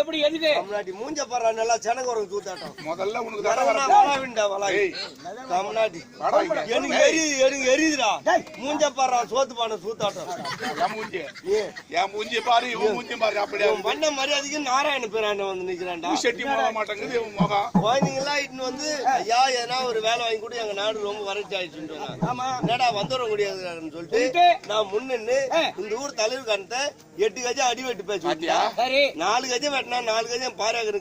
எப்படி எதுக்கு? தமிழ்நாட்டி மூஞ்ச பாரு நல்லா செனகோரம் தூத்தாட்டம். முதல்ல உனக்கு தமிழ்நாட்டி. இங்க. எனக்கு எரியுது எனக்கு எரியுதுடா. மூஞ்ச பாரு சோத்து பான சூத்தாட்டம் என் மூஞ்சி. ஏ. என் மூஞ்சி பாரு இவன் மூஞ்சி பாரு அப்படியே பண்ண மரியாதைக்கு நாராயண பேராண்ட வந்து நிக்கிறான்டா. செட்டி போக மாட்டேங்குது இவன் முகம். குழந்தைங்களாம் இட்டுன்னு வந்து ஐயா எதனா ஒரு வேலை வாங்கி கூட எங்க நாடு ரொம்ப வறட்சி ஆயிடுச்சுன்னு ஆமா. என்னடா வந்துட முடியாதுன்னு சொல்லிட்டு சொல்லிட்டு, நான் முன்னு. இந்த ஊர் தலைவர் கணத்தை எட்டு கஜம் அடி வெட்டு பேச்சு நாலு கஜம் வெட்டினா நாலு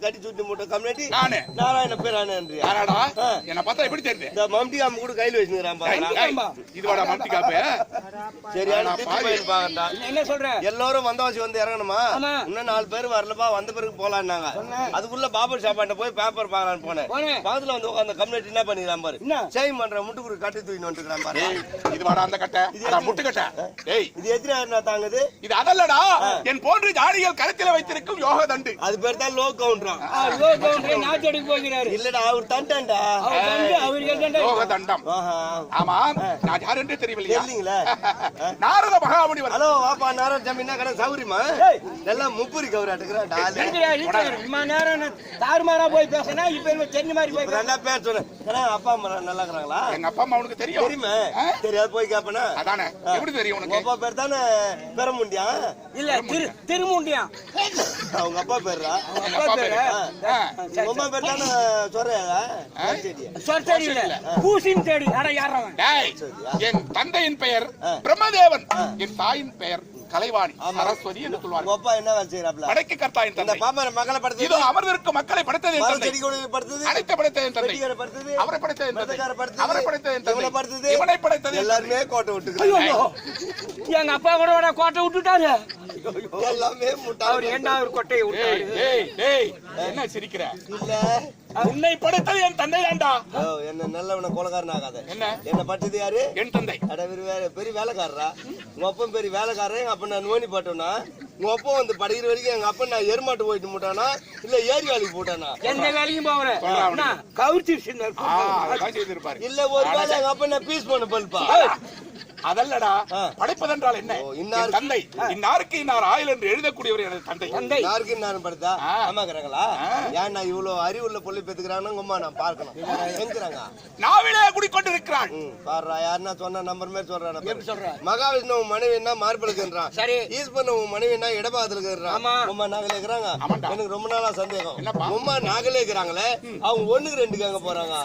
கட்டி சுட்டி மூட்டை கம்யூனிட்டி. நானு. நாராயண பேரானன்றியா யாராடா? ஆ. என்ன பார்த்தா எப்படி தெரியுது? இந்த மம்டி அம்ம கூட கையில வச்சுக்கிறான் ஏய், பாருடா ஏய், இது வாடா மம்டி காப்பு? சரியான நான் திட்டு பாவி. பையன் பாக்கண்டா என்ன சொல்ற? எல்லாரும் வந்தவாசி வந்து இறங்கணுமா. இன்னும் நாலு பேர் வரலப்பா வந்த பிறகு போலான்னாங்க அதுக்குள்ள பாபர் சாப்பாட்ட போய் பேப்பர் பார்க்கலான்னு போனேன். பக்கத்துல வந்து உட்காந்து கம்யூனிட்டி என்ன பண்ணிக்கிறான் பாரு? சேவிங் பண்ற முட்டுக்குரு கட்டி தூக்கின்னு வந்துக்கிறான் பாரு. இது வாடா அந்த கட்டை? அடா, முட்டு கட்டை ஏய். இது நேரம் தாங்குது? இது அதல்லடா. என் போன்ற ஜாடிகள் கருத்தில் வைத்திருக்கும் யோக தண்டு அது பேர் தான் லோ கவுண்டரான் ஐயோ கவுண்டரே எடுக்க போகிறாரு. இல்லடா அவர் தண்டான்டா. அவர் வந்து அவருக்கு யோக தண்டம். ஆஹா. ஆமா நான் யார் என்று தெரியவில்லையா? தெரியலீங்களா? நாரத மகாமுனிவர். ஹலோ வாப்பா நேரம் ஜமீனா கடை சௌரியமா நல்லா முப்புரி கவுராட்டுக்கிறா டாலு. நேரம் நான் தாறுமாறா போய் பேசினா இப்ப என்ன மாதிரி போய் நல்லா பேர் சொன்னேன்? ஏன்னா அப்பா அம்மா நல்லா இருக்கிறாங்களா? எங்க அப்பா அம்மா உனக்கு தெரியும். தெரியுமே? தெரியாது போய் கேப்பனா? அதானே எப்படி தெரியும் உனக்கு? அப்பா பேர் தானே பெறமுண்டியா இல்ல திரு திருமுண்டியா. அவங்க அப்பா பேர்ரா? எங்க அப்பா பேரு. உங்க அம்மா பேர் தானே சொல்றியா சொற்சரி இல்ல பூசின் தேடி. அட யாரவன் டேய், என் தந்தையின் பெயர் பிரம்மதேவன். என் தாயின் பெயர் கலைவாணி சரஸ்வதி என்று சொல்வார்கள். அப்பா என்ன வேலை செய்யறாப்ல படைக்க கர்த்தாயின் இந்த தந்தை. மக்களை இதோ அமர்ந்திருக்கும் மக்களை படைத்தது என் தந்தை. செடி கொடி படுத்தது? அனைத்து படைத்தது என் தந்தை. வெட்டிக்கார படுத்தது? அவரை படைத்தது என் தந்தை. படுத்தது? அவரை படைத்தது என் இவனை தந்தை படுத்தது? இவனை படைத்தது என் எல்லாருமே கோட்டை விட்டுக்கிறாங்க. எங்க அப்பா கூட கோட்டை விட்டுட்டாரு எல்லாமே அவர் முட்டாள் என்ன ஒரு கொட்டையை. விட்டாரு? டேய், டேய், டேய், என்ன சிரிக்கிற? இல்ல. உன்னை படைத்தது என் தந்தை தான்டா என்ன நல்லவன கொலகாரன் ஆகாத. என்ன? என்ன பட்டது யாரு? என் தந்தை. அட பெரிய வேலை பெரிய வேலைக்காரரா. உங்க அப்பன் பெரிய வேலைக்காரன் எங்க அப்பன் நான் நோனி போட்டோம்னா உங்க அப்பா வந்து படிக்கிற வரைக்கும் எங்க அப்பன் நான் எருமாட்டு போயிட்டு போட்டானா இல்ல ஏரி வேலைக்கு போட்டானா? எந்த வேலையும் போகல. செய்திருப்பாரு இல்ல ஒரு வேலை அப்பன் நான் பீஸ் பண்ண பல்பா? அதல்லடா. படைப்பதென்றால் என்ன? இன்னார் தந்தை. இன்னாருக்கு இன்னார் ஆயுள் என்று எழுதக்கூடியவர் எனது தந்தை. தந்தை. யாருக்கு நேரம் படுத்தா. ஆமாக்குறாங்களா ஏன் நான் இவ்வளவு அறிவுள்ள பொண்ணு பெத்துக்கிறான்னு உங்க அம்மா நான் பார்க்கணும். எங்கிறாங்க நாவிலே குடிக்கொண்டிருக்கிறான் ம் பாருடா யாருன்னா சொன்ன நம்பர் மாதிரி சொல்றான் எப்படி சொல்ற? மகாவிஷ்ணு உன் மனைவி என்ன? மார்பலுக்குன்றான் சரி. ஈஸ்வரன் உன் மனைவி என்ன? இடபாகத்துலக்குறான் ஆமா. உமா நாங்களே இருக்கிறாங்க. எனக்கு ரொம்ப நாளா சந்தேகம். என்னப்பா? உமா நாங்களே இருக்கிறாங்களே அவங்க ஒண்ணுக்கு ரெண்டுக்கு அங்க போறாங்க.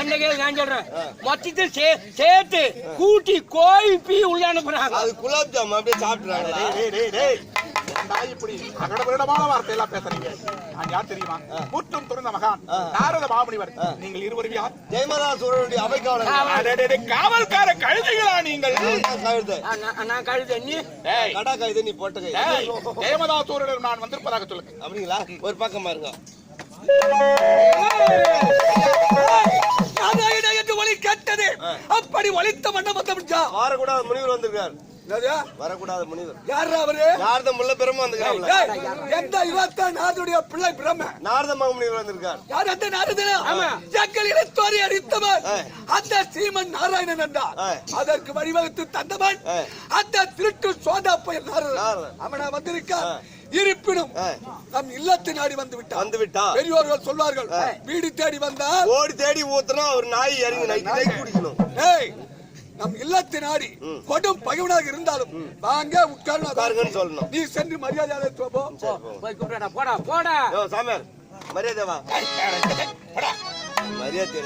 என்ன கேள்வி நான் சொல்றேன். மொத்தத்தில் சேர்த்து கூட்டி கோயிப்பி உள்ள அனுப்புறாங்க. அது குலாப் ஜாம் அப்படியே சாப்பிட்டுறாங்க. ஏன்டா இப்படி அகடபுரடமான வார்த்தை எல்லாம் பேசுறீங்க நான் யார் தெரியுமா முற்றும் துறந்த மகான் நாரத மாமுனிவர் நீங்கள் இருவரும் யார் ஜெயமதா சூழலுடைய அவைக்காவலர் காவல்கார கழுதைகளா நீங்கள் கழுத நான் கழுத நீ கடா கைது நீ போட்ட கை ஜெயமதாசூரனிடம் நான் வந்திருப்பதாக சொல்லுங்க அப்படிங்களா ஒரு பக்கமா இருங்க என்று ஒலி கேட்டது அப்படி ஒலித்த மன்னம் வந்து வரக்கூடாத முனிவர் வந்திருக்கார் வரக்கூடாத முனிவர். யார் அவரு? நாரத முல்ல பெருமா எந்த பிள்ளை பிரம்ம நாரத முனிவர் வந்திருக்கார். யார் அந்த நாரதனா? அடித்தவன். அந்த சீமன் நாராயணன் என்றார். ஆ. அதற்கு வழிவகுத்து தந்தவன். அந்த திருட்டு சோதா நாரதன். நாரதன். அவனா வந்திருக்கான் இருப்பினும். நம் இல்லத்து நாடி வந்து விட்டான் வந்து விட்டா பெரியோர்கள் சொல்வார்கள் வீடு தேடி வந்தால் ஓடி தேடி ஊத்துனா ஒரு நாய் இறங்கி நைட்டு நைட் குடிக்கணும். ஏய். நம் இல்லத்து நாடி கொடும் பகைவனாக இருந்தாலும் வாங்க உட்கார்ந்து உட்காருங்கன்னு சொல்லணும். நீ சென்று மரியாதை போ. போய் கூப்பிடா போடா போடா. சாமியார் மரியாதை வா. மரியாதை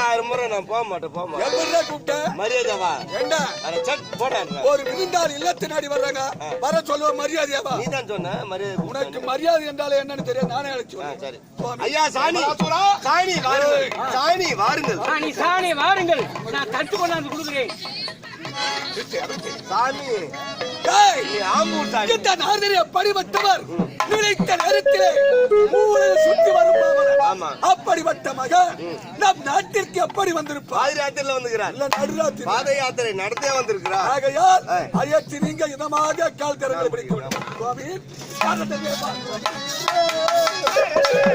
ஆயிரம் முறை நான் போக மாட்டேன் போக மாட்டேன். கூப்பிட்ட? மரியாதை வா. என்ன? போடா ஒரு விருந்தாள் இல்லத்து நாடி வர்றாங்க. வர சொல்லுவ மரியாதையாவா நீ தான் சொன்ன மரியாதை உனக்கு. மரியாதை என்றாலே என்னன்னு தெரியாது நானே அழைச்சு சரி. ஐயா சாணி. சாணி வாருங்கள். சாணி வாருங்கள். சாணி. சாணி வாருங்கள். நான் தட்டு கொண்டாந்து கொடுக்குறேன். சாமி. நினைத்த நேரத்திலே சுத்தி வருபவர் ஆமா. அப்படிப்பட்ட மகன் நம் நாட்டிற்கு எப்படி வந்திருப்பார்? பாதி ராத்திரில வந்துக்கிறார் இல்ல நடுராத்திரி பாத யாத்திரை நடத்தே வந்திருக்கிறார். ஆகையால் அயற்றி நீங்க இதமாக கால் கரங்களை பிடிக்க வேண்டும் சுவாமி